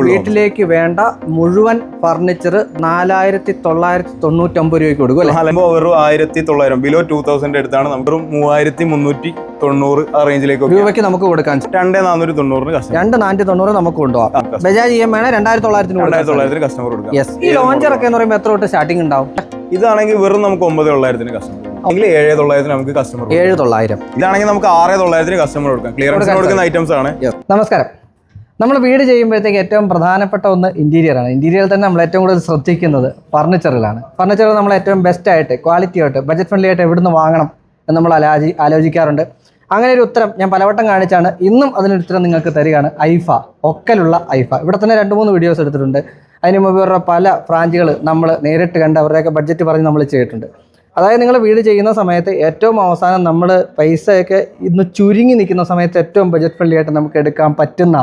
വീട്ടിലേക്ക് വേണ്ട മുഴുവൻ ഫർണിച്ചർ നാലായിരത്തി തൊള്ളായിരത്തി തൊണ്ണൂറ്റൊമ്പത് രൂപയ്ക്ക് കൊടുക്കും അല്ലെ? വെറും ആയിരത്തി തൊള്ളായിരം ബിലോ ടൂ തൗസൻഡ് അടുത്താണ് നമുക്ക് മൂവായിരത്തി മുന്നൂറ്റി തൊണ്ണൂറ് ആ റേഞ്ചിലേക്ക് രൂപയ്ക്ക് നമുക്ക് കൊടുക്കാൻ രണ്ട് നാനൂറ്റി തൊണ്ണൂറിന് രണ്ട് നാനൂറ്റി തൊണ്ണൂറ് നമുക്ക് കൊണ്ടുപോകാം ബജാജ് ഇ എം ആണ് രണ്ടായിരത്തി തൊള്ളായിരത്തിന് രണ്ടായിരത്തി തൊള്ളായിരത്തിന് കസ്റ്റമർ കൊടുക്കാം. യെസ് ഈ ലോഞ്ചർ ഒക്കെ എന്ന് പറയുമ്പോൾ എത്ര തൊട്ട് സ്റ്റാർട്ടിംഗ് ഉണ്ടാവും? ഇതാണെങ്കിൽ വെറും നമുക്ക് ഒമ്പത് തൊള്ളായിരത്തിന് കസ്റ്റമർ അല്ലെങ്കിൽ ഏഴ് തൊള്ളായിരത്തിന് നമുക്ക് കസ്റ്റമർ ഏഴ് തൊള്ളായിരം. ഇതാണെങ്കിൽ നമുക്ക് ആറ് തൊള്ളായിരത്തിന് കസ്റ്റമർ കൊടുക്കാം. ക്ലിയറൻസ് കൊടുക്കുന്ന ഐറ്റംസ് ആണ്. നമസ്കാരം. നമ്മൾ വീട് ചെയ്യുമ്പോഴത്തേക്ക് ഏറ്റവും പ്രധാനപ്പെട്ട ഒന്ന് ഇന്റീരിയർ ആണ്. ഇന്റീരിയറിൽ തന്നെ നമ്മൾ ഏറ്റവും കൂടുതൽ ശ്രദ്ധിക്കുന്നത് ഫർണിച്ചറിലാണ് ഫർണിച്ചർ നമ്മൾ ഏറ്റവും ബെസ്റ്റ് ആയിട്ട് ക്വാളിറ്റി ആയിട്ട് ബജറ്റ് ഫ്രണ്ട്ലി ആയിട്ട് എവിടുന്ന് വാങ്ങണം എന്ന് നമ്മൾ ആലോചി ആലോചിക്കാറുണ്ട്. അങ്ങനെ ഒരു ഉത്തരം ഞാൻ പലവട്ടം കാണിച്ചാണ്. ഇന്നും അതിനൊരു ഉത്തരം നിങ്ങൾക്ക് തരികയാണ്. ഐഫ ഒക്കലുള്ള ഐഫ. ഇവിടെ തന്നെ രണ്ട് മൂന്ന് വീഡിയോസ് എടുത്തിട്ടുണ്ട്. അതിന് മുമ്പ് ഇവരുടെ പല ബ്രാഞ്ചുകൾ നമ്മൾ നേരിട്ട് കണ്ട് അവരുടെയൊക്കെ ബഡ്ജറ്റ് പറഞ്ഞ് നമ്മൾ ചെയ്തിട്ടുണ്ട്. അതായത് നിങ്ങൾ വീട് ചെയ്യുന്ന സമയത്ത് ഏറ്റവും അവസാനം നമ്മൾ പൈസയൊക്കെ ഇന്ന് ചുരുങ്ങി നിൽക്കുന്ന സമയത്ത് ഏറ്റവും ബജറ്റ് ഫ്രണ്ട്ലി ആയിട്ട് നമുക്ക് എടുക്കാൻ പറ്റുന്ന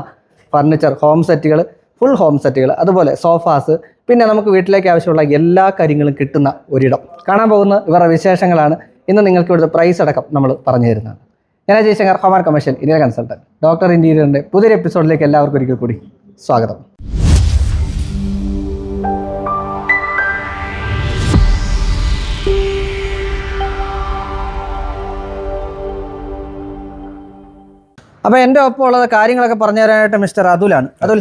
ഫർണിച്ചർ ഹോം സെറ്റുകൾ ഫുൾ ഹോം സെറ്റുകൾ അതുപോലെ സോഫാസ് പിന്നെ നമുക്ക് വീട്ടിലേക്ക് ആവശ്യമുള്ള എല്ലാ കാര്യങ്ങളും കിട്ടുന്ന ഒരിടം. കാണാൻ പോകുന്ന ഇവരുടെ വിശേഷങ്ങളാണ് ഇന്ന് നിങ്ങൾക്ക് ഇവിടുത്തെ പ്രൈസ് അടക്കം നമ്മൾ പറഞ്ഞു തരുന്നതാണ് ഞാൻ ജയശങ്കർ ശങ്കർ ഹോമാൻ കമ്മീഷൻ ഇന്ത്യൻ കൺസൾട്ടന്റ് ഡോക്ടർ ഇൻഡീരിയറിന്റെ പുതിയൊരു എപ്പിസോഡിലേക്ക് എല്ലാവർക്കും ഒരിക്കൽ കൂടി സ്വാഗതം. അപ്പോൾ എന്റെ ഒപ്പം ഉള്ളത് കാര്യങ്ങളൊക്കെ പറഞ്ഞു തരാനായിട്ട് മിസ്റ്റർ അതുലാണ്. അതുൽ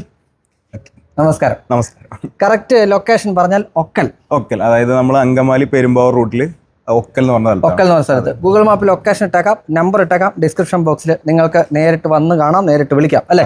നമസ്കാരം. നമസ്കാരം. കറക്റ്റ് ലൊക്കേഷൻ പറഞ്ഞാൽ ഒക്കൽ. ഒക്കൽ അതായത് നമ്മൾ അങ്കമാലി പെരുമ്പാവൂർ റൂട്ടിൽ ഒക്കൽ എന്ന് പറഞ്ഞ സ്ഥലത്താണ്. ഒക്കൽ എന്ന് പറഞ്ഞ സ്ഥലത്ത്. ഗൂഗിൾ മാപ്പിൽ ലൊക്കേഷൻ ഇട്ടേക്കാം നമ്പർ ഇട്ടേക്കാം ഡിസ്ക്രിപ്ഷൻ ബോക്സിൽ നിങ്ങൾക്ക് നേരിട്ട് വന്ന് കാണാം നേരിട്ട് വിളിക്കാം അല്ലേ?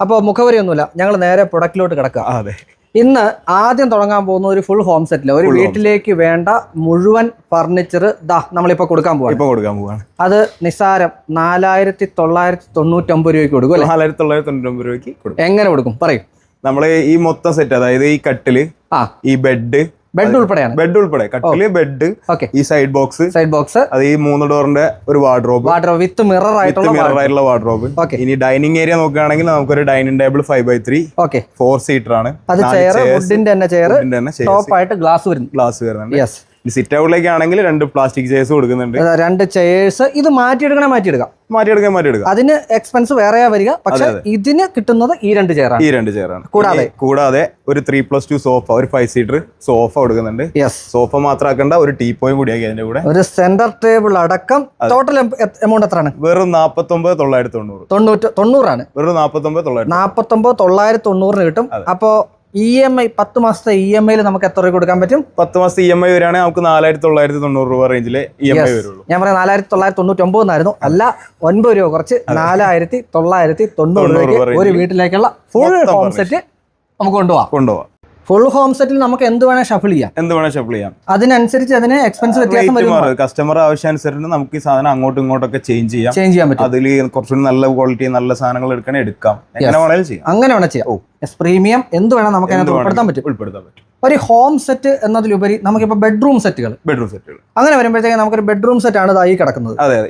അപ്പോൾ മുഖവരിയൊന്നുമില്ല ഞങ്ങൾ നേരെ പ്രൊഡക്റ്റിലോട്ട് കിടക്കുക. അതെ. ഇന്ന് ആദ്യം തുടങ്ങാൻ പോകുന്ന ഒരു ഫുൾ ഹോം സെറ്റിൽ ഒരു വീട്ടിലേക്ക് വേണ്ട മുഴുവൻ ഫർണിച്ചർ ദാ നമ്മളിപ്പോ കൊടുക്കാൻ പോവാണ്. ഇപ്പൊ കൊടുക്കാൻ പോവാണ്. അത് നിസാരം നാലായിരത്തി തൊള്ളായിരത്തി തൊണ്ണൂറ്റൊമ്പത് രൂപയ്ക്ക് കൊടുക്കും അല്ലേ? നാലായിരത്തി തൊള്ളായിരത്തി തൊണ്ണൂറ്റി രൂപയ്ക്ക് കൊടുക്കും. എങ്ങനെ കൊടുക്കും? പറയും. നമ്മൾ ഈ മൊത്തം സെറ്റ് അതായത് ഈ കട്ടിൽ ആ. ഈ ബെഡ് ബെഡ് ഉൾപ്പെടെയാണ്. ബെഡ് ഉൾപ്പെടെ. കട്ടിൽ ബെഡ് ഓക്കെ ഈ സൈഡ് ബോക്സ് സൈഡ് ബോക്സ് അത് ഈ മൂന്ന് ഡോറിന്റെ ഒരു വാർഡ്രോബ് വാർഡ്രോബ് വിത്ത് മിറർ ആയിട്ടുള്ള മിറർ ആയിട്ടുള്ള വാർഡ്രോബ് ഓക്കെ ഇനി ഡൈനിങ് ഏരിയ നോക്കുകയാണെങ്കിൽ നമുക്കൊരു dining table five by three okay four seater ആണ്. അത് ചെയർ വുഡിന്റെ തന്നെ ചെയർ ടോപ്പ് ആയിട്ട് ഗ്ലാസ് വരുന്നു. ഗ്ലാസ് വരുന്നുണ്ട്. യെസ് സിറ്റ് ഔട്ടിലേക്ക് ആണെങ്കിൽ രണ്ട് പ്ലാസ്റ്റിക് ചെയർസ് കൊടുക്കുന്നുണ്ട്. രണ്ട് ചെയേഴ്സ് ഇത് മാറ്റിയെടുക്കണേ മാറ്റിയെടുക്കാം. മാറ്റിയെടുക്കാൻ മാറ്റിയെടുക്കാം. അതിന് എക്സ്പെൻസ് വേറെയാ വരിക. പക്ഷെ ഇതിന് കിട്ടുന്നത് ഈ രണ്ട് ചെയറാണ് ഈ രണ്ട് ചെയറാണ് കൂടാതെ? കൂടാതെ ഒരു ത്രീ പ്ലസ് ടു സോഫ ഒരു ഫൈവ് സീറ്റർ സോഫ കൊടുക്കുന്നുണ്ട്. സോഫ മാത്രമാക്കേണ്ട ഒരു ടീ പോയും കൂടിയാക്കി അതിന്റെ കൂടെ. ഒരു സെന്റർ ടേബിൾ അടക്കം ടോട്ടൽ എമൗണ്ട് എത്രയാണ്? വെറും നാപ്പത്തൊമ്പത് തൊള്ളായിരത്തി തൊണ്ണൂറ്. തൊണ്ണൂറ്റ് തൊണ്ണൂറാണ്. വെറും നാപ്പത്തൊമ്പത് തൊള്ളായിരത്തി നാപ്പത്തൊമ്പത് തൊള്ളായിരത്തി തൊണ്ണൂറിന് കിട്ടും. അപ്പോ ഇ എം ഐ പത്ത് മാസത്തെ ഇ എം ഐയിൽ നമുക്ക് എത്ര രൂപ കൊടുക്കാൻ പറ്റും? പത്ത് മാസത്തെ ഇ എം ഐ വരികയാണെങ്കിൽ നമുക്ക് നാലായിരത്തി തൊള്ളായിരത്തി തൊണ്ണൂറ് രൂപ റേഞ്ചിലെ ഇ എം ഐ വരുള്ളൂ. ഞാൻ പറയാം നാലായിരത്തി തൊള്ളായിരത്തി തൊണ്ണൂറ്റി ഒമ്പത് എന്നായിരുന്നു. അല്ല ഒൻപത് രൂപ കുറച്ച് നാലായിരത്തി തൊള്ളായിരത്തി തൊണ്ണൂറ് രൂപയ്ക്ക് രൂപ ഒരു വീട്ടിലേക്കുള്ള ഫുൾ ഹോം സെറ്റ് നമുക്ക് കൊണ്ടുപോകാം കൊണ്ടുപോവാം. ഫുൾ ഹോം സെറ്റിൽ നമുക്ക് എന്ത് വേണേ ഷഫിൾ ചെയ്യാം. എന്ത് വേണേ ഷഫിൾ ചെയ്യാം. അതിനനുസരിച്ച് അതിന് എക്സ്പെൻസ് വ്യത്യാസം വരും കസ്റ്റമർ ആവശ്യാനുസരിച്ച് നമുക്ക് ഈ സാധനം അങ്ങോട്ടും ഇങ്ങോട്ടൊക്കെ ചേഞ്ച് ചെയ്യാം. ചേഞ്ച് ചെയ്യാൻ പറ്റും. അതിൽ കുറച്ചുകൂടി നല്ല ക്വാളിറ്റി നല്ല സാധനങ്ങൾ എടുക്കണേ എടുക്കാം. എങ്ങനെ വേണേലും ചെയ്യാം. അങ്ങനെ വേണം ചെയ്യാം. എസ് പ്രീമിയം എന്ത് വേണം നമുക്ക് അതിനകത്ത് ഉൾപ്പെടുത്താൻ പറ്റും. ഉൾപ്പെടുത്താൻ പറ്റും. ഒരു ഹോം സെറ്റ് എന്നതിലുപരി നമുക്കിപ്പോ ബെഡ്റൂം സെറ്റുകൾ ബെഡ്റൂം സെറ്റുകൾ അങ്ങനെ വരുമ്പോഴത്തേക്ക് നമുക്കൊരു ബെഡ്റൂം സെറ്റ് ആണ് ഇതായി കിടക്കുന്നത്. അതെ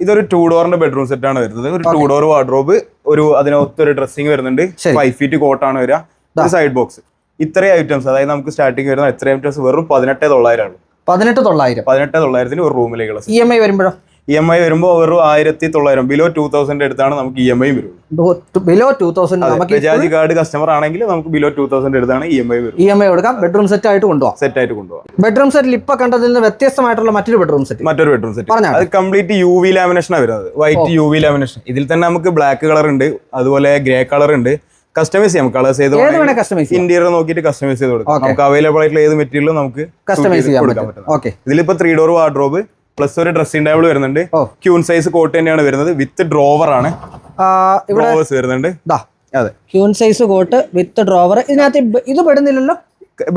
ഇതൊരു- ടൂ ഡോറിന്റെ ബെഡ്റൂം സെറ്റ് ആണ് വരുന്നത്. ഒരു ടൂ ഡോർ വാർഡ്രോബ് ഒരു അതിനകത്ത് ഒരു ഡ്രസ്സിംഗ് വരുന്നുണ്ട്. ഫൈവ് ഫീറ്റ് കോട്ടാണ് വരിക. സൈഡ് ബോക്സ് ഇത്രയും ഐറ്റംസ് അതായത് നമുക്ക് സ്റ്റാർട്ടിങ് വരുന്ന ഇത്രയും ഐറ്റംസ് വെറും പതിനെട്ട് തൊള്ളായിരമാണ് പതിനെട്ട് തൊള്ളായിരം. പതിനെട്ട് തൊള്ളായിരത്തിന് ഒരു റൂമിലേക്കുള്ള ഇ എം ഐ വരുമ്പോഴോ? ഇ എം ഐ വരുമ്പോൾ വെറും ആയിരത്തി തൊള്ളായിരം. ബിലോ ടൂ തൗസൻഡ് എടുത്താണ് നമുക്ക് ഇ എം ഐ വരുള്ളൂ ബിലോ ടൂ തൗസൻഡ് നമുക്ക് ബജാജ് കാർഡ് കസ്റ്റമർ ആണെങ്കിൽ നമുക്ക് ബിലോ ടൂ തൗസൻഡ് എടുത്താണ് ഇ എം ഐ വരും. ഇ എം ഐ കൊടുക്കാം. ബെഡ്റൂം സെറ്റ് ആയിട്ട് കൊണ്ടുപോകാം സെറ്റ് ആയിട്ട് കൊണ്ടുപോകാം ബെഡ്റൂം സെറ്റിൽ ഇപ്പൊ കണ്ടതിൽ നിന്ന് വ്യത്യസ്തമായിട്ടുള്ള മറ്റൊരു ബെഡ്റൂം സെറ്റ് മറ്റൊരു ബെഡ്റൂം സെറ്റ് പറഞ്ഞാൽ അത് കംപ്ലീറ്റ് യു വി ലാമിനേഷൻ ആണ് വരുന്നത്. വൈറ്റ് യു വി ലാമിനേഷൻ ഇതിൽ തന്നെ നമുക്ക് ബ്ലാക്ക് കളർ ഉണ്ട്. അതുപോലെ ഗ്രേ കളർ ഉണ്ട്. കസ്റ്റമൈസ് ചെയ്യാം കളേഴ്സ് ചെയ്ത് കസ്റ്റമൈസ് ഇന്റീരിയർ നോക്കിയിട്ട് കസ്റ്റമൈസ് ചെയ്ത് കൊടുക്കാം. നമുക്ക് അവൈലബിൾ ആയിട്ടുള്ള ഏത് മെറ്റീരിയലും നമുക്ക് കസ്റ്റമൈസ് ചെയ്യാൻ പറ്റും. ഇതിലിപ്പോ ത്രീ ഡോർ വാർഡ്രോബ് പ്ലസ് ഒരു ഡ്രസ്സിംഗ് ടേബിൾ വരുന്നുണ്ട്. ക്യൂൺ സൈസ് കോട്ട് തന്നെയാണ് വരുന്നത്. വിത്ത് ഡ്രോവർ ആണ്. ഡ്രോവേഴ്സ് വരുന്നുണ്ട്. അതെ. Queen size cot with drawer ഇതിനകത്ത് ഇത് പെടുന്നില്ലല്ലോ?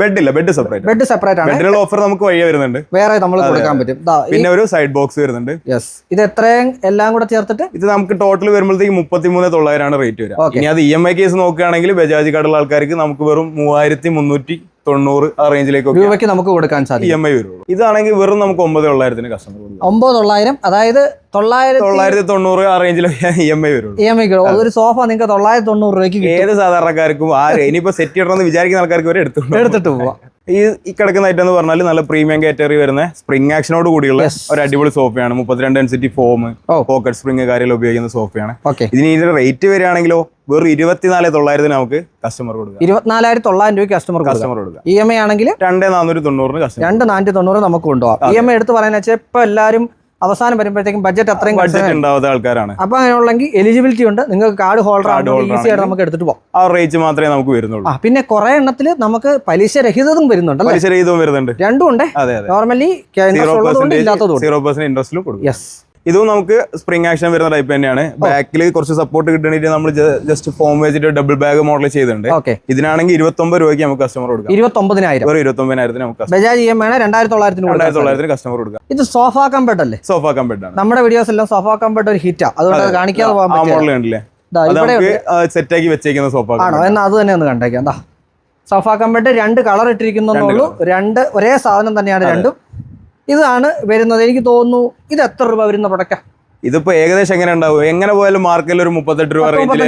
ബെഡ് ഇല്ല ബെഡ് സെപ്പറേറ്റ് ബെഡ് സെപ്പറേറ്റ് ആണ്. ബെഡിലുള്ള ഓഫർ നമുക്ക് വഴിയെ വരുന്നുണ്ട്. വേറെ നമ്മൾ കൊടുക്കാൻ പറ്റും. ദാ പിന്നെ ഒരു സൈഡ് ബോക്സ് വരുന്നുണ്ട്. യെസ് ഇത് എത്രയും എല്ലാം കൂടെ ചേർത്തിട്ട്? ഇത് നമുക്ക് ടോട്ടൽ വരുമ്പോഴത്തേക്ക് മുപ്പത്തി മൂന്ന് തൊള്ളായിരമാണ് റേറ്റ് വരിക ഇനി അത് ഇ എം ഐ കേസ് നോക്കുകയാണെങ്കിൽ ബജാജ് കാർഡുള്ള ആൾക്കാർക്ക് നമുക്ക് വെറും മൂവായിരത്തി മുന്നൂറ്റി തൊണ്ണൂറ് ആ റേഞ്ചിലേക്ക് രൂപയ്ക്ക് നമുക്ക് കൊടുക്കാൻ സാധിക്കും. ഇ എം ഐ വരുള്ളൂ. ഇതാണെങ്കിൽ വെറും നമുക്ക് ഒമ്പത് തൊള്ളായിരത്തിന് കസ്റ്റമർ ഒമ്പത് തൊള്ളായിരം അതായത് തൊള്ളായിരത്തി തൊള്ളായിരത്തി തൊണ്ണൂറ് ആ റേഞ്ചിലൊക്കെ ഇ എം ഐ വരുള്ളൂ ഇ എം ഐ ഒരു സോഫ നിങ്ങൾക്ക് തൊള്ളായിരത്തി തൊണ്ണൂറ് രൂപയ്ക്ക് ഏത് സാധാരണക്കാർക്കും ആര് ഇനിയിപ്പോ സെറ്റ് ഇടണമെന്ന് വിചാരിക്കുന്ന ആൾക്കാർക്ക് വരെ എടുത്തു എടുത്തിട്ട് പോവാം. ഈ ഈ കിടക്കുന്ന ഐറ്റം എന്ന് പറഞ്ഞാൽ നല്ല പ്രീമിയം കാറ്റഗറി വരുന്ന സ്പ്രിംഗ് ആക്ഷനോട് കൂടിയുള്ള ഒരു അടിപൊളി സോഫയാണ് മുപ്പത്തിരണ്ട് ഡെൻസിറ്റി ഫോം. പോക്കറ്റ് സ്പ്രിംഗ് കാര്യമെല്ലാം ഉപയോഗിക്കുന്ന സോഫയാണ് ഓക്കെ ഇതിന് ഇതിന്റെ റേറ്റ് വരികയാണെങ്കിലോ വെറും ഇരുപത്തിനാല് തൊള്ളായിരത്തിന് നമുക്ക് കസ്റ്റമർ കൊടുക്കാം. ഇരുപത്തിനാലായിരത്തി തൊള്ളായിരം രൂപ കസ്റ്റമർ കസ്റ്റമർ കൊടുക്കാം. ഇ എം ഐ ആണെങ്കിൽ രണ്ട് നാനൂറ്റി തൊണ്ണൂറിന് കസ്റ്റമർ രണ്ട് നാനൂറ്റി തൊണ്ണൂറ് നമുക്ക് കൊണ്ടുപോകാം ഇ എം ഐ എടുത്ത് പറയാന്ന് വെച്ചാൽ ഇപ്പൊ എല്ലാവരും അവസാനം വരുമ്പോഴത്തേക്കും ബഡ്ജറ്റ് അത്രയും ബഡ്ജറ്റ് ഉണ്ടാവാത്ത ആൾക്കാരാണ്. അപ്പൊ അങ്ങനെയുള്ളെങ്കിൽ എലിജിബിലിറ്റി ഉണ്ട്. നിങ്ങൾക്ക് കാർഡ് ഹോൾഡർ ഈസി ആയിട്ട് നമുക്ക് എടുത്തിട്ട് പോകാം ആ റേറ്റ് മാത്രമേ നമുക്ക് വരുന്നുള്ളൂ. പിന്നെ കുറെ എണ്ണത്തിൽ നമുക്ക് പലിശ രഹിതവും വരുന്നുണ്ട് പലിശ രഹിതവും വരുന്നുണ്ട്. രണ്ടും ഉണ്ട്. നോർമലി ഇൻട്രസ്റ്റ് ഇല്ലാത്തതും ഇൻട്രസ്റ്റിലും കൊടുക്കും. യെസ് ഇതും നമുക്ക് സ്പ്രിംഗ് ആക്ഷൻ വരുന്ന ടൈപ്പ് തന്നെയാണ്. ബാക്കിൽ കുറച്ച് സപ്പോർട്ട് കിട്ടണെങ്കിൽ നമ്മൾ ജസ്റ്റ് ഫോം വെച്ചിട്ട് ഡബിൾ ബാഗ് മോഡൽ ചെയ്തിട്ടുണ്ട്. ഇതിനാണെങ്കിൽ ഇരുപത്തൊമ്പത് രൂപയ്ക്ക് നമുക്ക് കസ്റ്റമർ കൊടുക്കാം. ഇരുപത്തൊമ്പതിനായിരം. ഒരു ഇരുപത്തൊമ്പതിനായിരത്തിന് നമുക്ക് ബജാജ് ഇ എം ആണ് രണ്ടായിരത്തി തൊള്ളായിരത്തിന് രണ്ടായിരത്തി തൊള്ളായിരത്തിന് കസ്റ്റമർ കൊടുക്കാം. ഇത് സോഫ കംഫർട്ട് അല്ലേ? സോഫ കമ്പറ്റ് ആണ്. നമ്മുടെ വീഡിയോസ് എല്ലാം സോഫ കംഫർട്ട് ഒരു ഹിറ്റാ അതുകൊണ്ട് അത്. കാണിക്കാതെ പോകാൻ മോഡൽ ഉണ്ടല്ലേ സെറ്റ് ആക്കി വെച്ചേക്കുന്ന സോഫ ആണോ? എന്നാൽ അത് തന്നെ ഒന്ന് കണ്ടേക്കാം. സോഫ കംഫർട്ട് രണ്ട് കളർ ഇട്ടിരിക്കുന്നുള്ളൂ രണ്ട് ഒരേ സാധനം തന്നെയാണ് രണ്ടും. ഇതാണ് വരുന്നത്. എനിക്ക് തോന്നുന്നു ഇത് എത്ര രൂപ വരുന്ന പ്രൊഡക്റ്റാ ഇതിപ്പോ ഏകദേശം എങ്ങനെ ഉണ്ടാവും? എങ്ങനെ പോയാലും മാർക്കറ്റിൽ ഒരു മുപ്പത്തെട്ട് രൂപ റേഞ്ചിൽ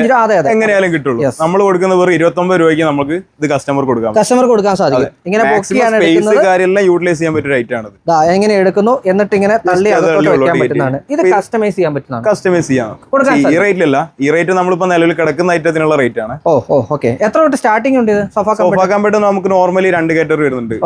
എങ്ങനെയാലും കിട്ടുള്ളൂ. നമ്മൾ കൊടുക്കുന്ന വെറും ഇരുപത്തൊമ്പത് രൂപയ്ക്ക് നമുക്ക് ഇത് കസ്റ്റമർ കൊടുക്കാം. കസ്റ്റമർ കൊടുക്കാൻ സാധിക്കും. ഇങ്ങനെ സ്പേസ് കാര്യമെല്ലാം യൂട്ടിലൈസ് ചെയ്യാൻ പറ്റിയ റേറ്റ് ആണ് എങ്ങനെ എടുക്കുന്നു? എന്നിട്ട് ഇങ്ങനെ തള്ളി പറ്റുന്നതാണ്. ഇത് കസ്റ്റമൈസ് ചെയ്യാൻ പറ്റുന്നതാണ്. കസ്റ്റമൈസ് ചെയ്യാം. ഈ റേറ്റിലല്ല ഈ റേറ്റ് നമ്മളിപ്പോ നിലവിൽ കിടക്കുന്ന ഐറ്റത്തിനുള്ള റേറ്റ് ആണ്. ഓ ഓ ഓക്കെ. എത്ര തൊട്ട് സ്റ്റാർട്ടിംഗ് ഉണ്ട് ഇത്? സോഫ കംഫർട്ട് സോഫ കമ്പറ്റ് നമുക്ക് നോർമലി രണ്ട് കാറ്റഗറി വരുന്നുണ്ട്.